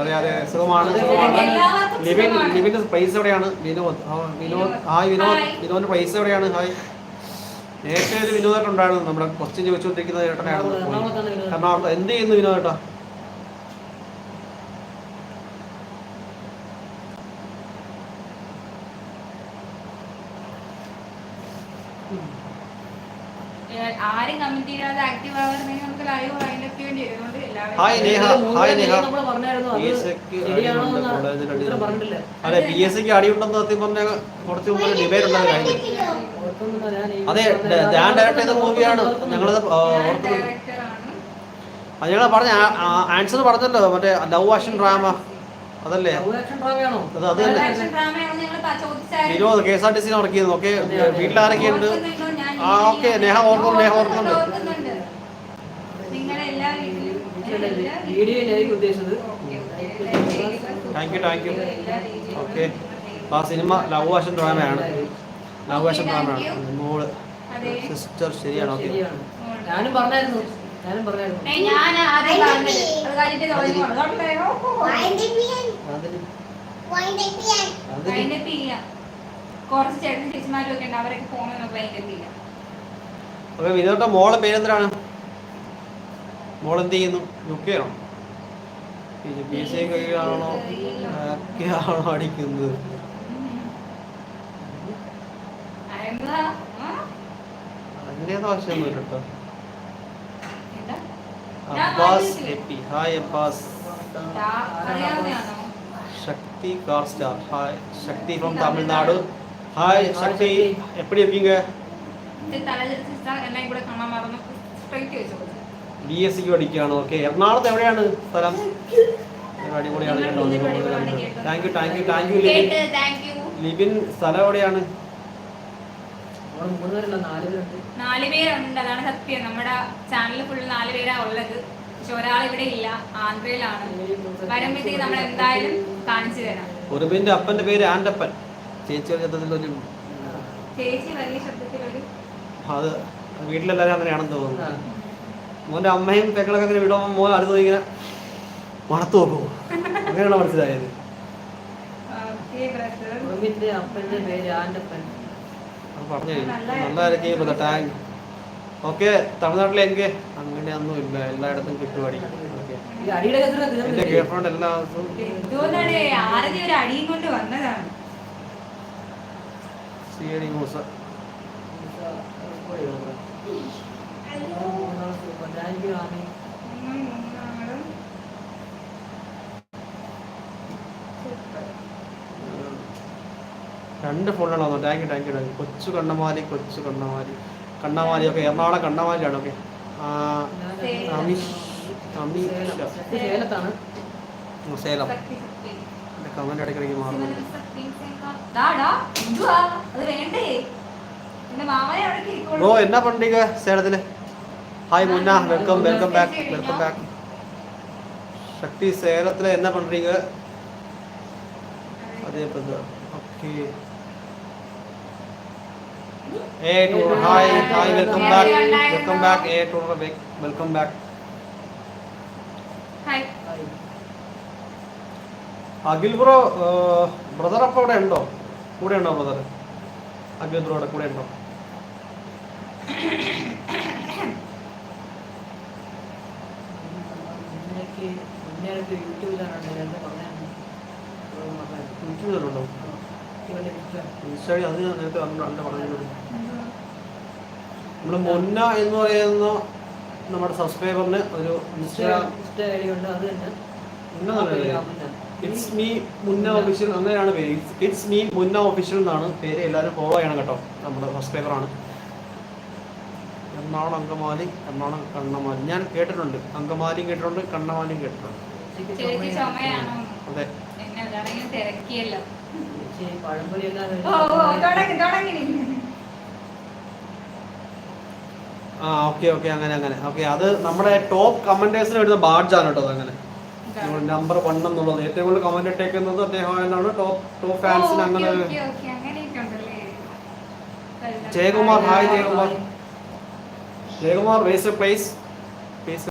അറിയാതെ സുഖമാണ് ലിബിൻ പൈസ എവിടെയാണ്? വിനോദ് വിനോദ് ഹായ്. വിനോദ് വിനോദിന്റെ പൈസ എവിടെയാണ്? ഹായ്. നേരത്തെ ഒരു വിനോദമായിട്ട് ഉണ്ടായിരുന്നു. നമ്മുടെ ക്വസ്റ്റ്യൻ ചോദിച്ചുകൊണ്ടിരിക്കുന്ന ഏട്ടനായിരുന്നു. എറണാകുളത്ത് എന്ത് ചെയ്യുന്നു വിനോദേട്ടാ ആരും കമന്റ് ചെയ്യാതെ ആക്റ്റീവ് ആവുന്നെങ്കിൽ നമുക്ക് ലൈവ് വരും ഹായ് നേഹ ഹായ് നേഹ അത് പി എസ് സിക്ക് അടിയുണ്ടെന്ന് സത്യം പറഞ്ഞ കുറച്ച് മുമ്പ് ഡിബേറ്റ് ഉള്ളത് കാര്യം ഓർക്കുന്നില്ല, അതെ ഞാൻ ഡയറക്റ്റ് ചെയ്ത മൂവിയാണ് ഞങ്ങളത് അത് ഞങ്ങൾ പറഞ്ഞ ആൻസർ പറഞ്ഞല്ലോ മറ്റേ ലവ് ആക്ഷൻ ഡ്രാമ അതല്ലേ? അത് Vinod K S R T C ഇറക്കിയത് ഓക്കെ വീട്ടിലാരൊക്കെയുണ്ട്? ഓർക്കുന്നുണ്ടോ? ആ, ഓക്കേ, നേഹ ഓർക്കുന്നു, നേഹ ഓർക്കുന്നുണ്ട്. ഓർക്കുന്നുണ്ട്. Thank you thank you okay ആ സിനിമ ലവ് ആക്ഷൻ ഡ്രാമയാണ്. ലവ് ആക്ഷൻ ഡ്രാമയാണ്. മോൾ സിസ്റ്റർ ശരിയാണ്. ഓക്കെ. ഞാനും പറഞ്ഞായിരുന്നു. ഞാനും പറഞ്ഞായിരുന്നു. ഞാൻ ആദ്യം പറഞ്ഞത് അത് കഴിഞ്ഞിട്ട് തുടങ്ങി വൈൻഡപ്പ് ചെയ്യാം കുറച്ച് ചേട്ടൻ ചേച്ചിമാരും ഒക്കെ ഉണ്ട്. അവരൊക്കെ പോകുന്ന വൈൻഡപ്പ് ചെയ്യാം ഓക്കെ വിനോദ മോളെ പേരെന്തിനാണ് മോൾ എന്ത് ചെയ്യുന്നു? യു കെ ആണോ പി എസ് സി ആണോ? ആണോ അടിക്കുന്നത് എന്താ ആ? അതിന്റെ ആവശ്യമൊന്നും കേട്ടോ? അബ്ബാസ് ഹെപ്പി ഹായ് അബ്ബാസ് ദാ- അറിയാവുന്നതാണോ Shakti car star hi Shakti from Tamil Nadu hi Shakti എപ്പടി இருக்கீங்க ഇത് തലതിരിച്ച് സിസ്റ്റർ എല്ലാം കൂടെ കാണാൻ മറന്നു സ്ട്രൈറ്റ് വെച്ചു ബി എസ് സിക്ക് പഠിക്കുകയാണ് ഓക്കെ എറണാകുളത്ത് എവിടെയാണ് സ്ഥലം ഒരു അടിപൊളിയാണ് കേട്ടോ thank you thank you thank you Libin കേട്ട് താങ്ക് യു ലിബിൻ സ്ഥലം എവിടെയാണ് അവിടെ മൂന്ന് പേരല്ല നാല് പേരുണ്ട് നാല് പേരുണ്ട് അതാണ് സത്യം. നമ്മുടെ ചാനലിൽ ഫുൾ നാല് പേരാ ഉള്ളത്. പക്ഷെ ഒരാൾ ഇവിടെ ഇല്ല. ആന്ധ്രയിലാണ്. വരുമ്പോഴത്തേക്ക് നമ്മൾ എന്തായാലും കാണിച്ചു തരാം. ഉറുബിന്റെ അപ്പന്റെ പേര് ആന്റപ്പൻ. ചേച്ചി ഒരു ഒരു ചേച്ചി വലിയ ശബ്ദത്തിൽ ഒരു അത് വീട്ടിലെല്ലാവരും അങ്ങനെയാണെന്ന് തോന്നുന്നു. മോന്റെ അമ്മയും പെങ്ങളൊക്കെ അങ്ങനെ വിടുമ്പോൾ മോൻ അടുത്ത് ഇങ്ങനെ മണത്തു നോക്കുമോ അങ്ങനെയാണ് മനസ്സിലായത്? അപ്പന്റെ പേര് ആന്റപ്പൻ. പറഞ്ഞു നല്ലതായിരിക്കും ടാങ്ക് ഓക്കെ തമിഴ്നാട്ടിലെ എങ്കിൽ അങ്ങനെയൊന്നും ഇല്ല എല്ലായിടത്തും അടിയുടെ എന്റെ ഗേൾ ഫ്രണ്ട് എല്ലാ ദിവസവും എന്തോന്നാണ് ആരതി ഒരു അടിയും കൊണ്ട് വന്നതാണ്. C Moosa thank you Ami ഒന്നും മൂന്നാളും രണ്ട് ഫോണിലാണ് വന്നത്. Thank you thank you thank you കൊച്ചു കണ്ണമാലി കൊച്ചു കണ്ണമാലി. കണ്ണമാലി ഓക്കെ എറണാകുളം കണ്ണമാലിയാണ് ഓക്കെ സേലം. എന്റെ കമന്റ് ഇടയ്ക്കിടയ്ക്ക് മാറുന്നു ഓ എന്നാ പണ്ടിക സേലത്തിൽ? Hi Munna. Welcome welcome back welcome back Shakthi സേലത്തിൽ എന്നാ പണ്ടിക? അതേ. Okay A tour hi hi welcome back welcome back A tour welcome back Hi. Akhil bro brother അപ്പോൾ അവിടെ ഉണ്ടോ? കൂടെ ഉണ്ടോ ബ്രദർ? അഖിൽ ബ്രോയുടെ കൂടെ ഉണ്ടോ? യൂട്യൂബിലുണ്ടോ ഇൻസ്റ്റാഗ്രാം അത് ഞാൻ നേരത്തെ പറഞ്ഞു പറഞ്ഞത് നമ്മൾ മുന്ന എന്ന് പറയുന്ന നമ്മുടെ സബ്സ്ക്രൈബറിന് ഒരു ഇറ്റ്സ് മീ മുന്ന ഒഫീഷ്യൽ അങ്ങനെയാണ് പേര്. ഇറ്റ്സ് മീ മുന്ന ഒഫീഷ്യൽ എന്നാണ് പേര്. എല്ലാവരും ഫോളോ ചെയ്യണം കേട്ടോ. നമ്മുടെ സബ്സ്ക്രൈബറാണ് എറണാകുളം അങ്കമാലി എറണാകുളം കണ്ണമാലി. ഞാൻ കേട്ടിട്ടുണ്ട്. അങ്കമാലിയും കേട്ടിട്ടുണ്ട് കണ്ണമാലിയും കേട്ടിട്ടുണ്ട്. അതെ. ആ ഓക്കെ ഓക്കെ അങ്ങനെ അങ്ങനെ. ഓക്കെ അത് നമ്മുടെ ടോപ്പ് കമന്റേഴ്സിന് വരുന്ന ബാഡ്ജാണ് കേട്ടോ അങ്ങനെ. നമ്പർ വൺ എന്നുള്ളത്. ഏറ്റവും കൂടുതൽ കമന്റ് ഇട്ടേക്കുന്നത് അദ്ദേഹം എന്നാണ് ടോപ്പ് ടോപ്പ് ഫാൻസിന് അങ്ങനെ ജയകുമാർ ഹായ് ജയകുമാർ. ജയകുമാർ വേസ് പ്ലേസ്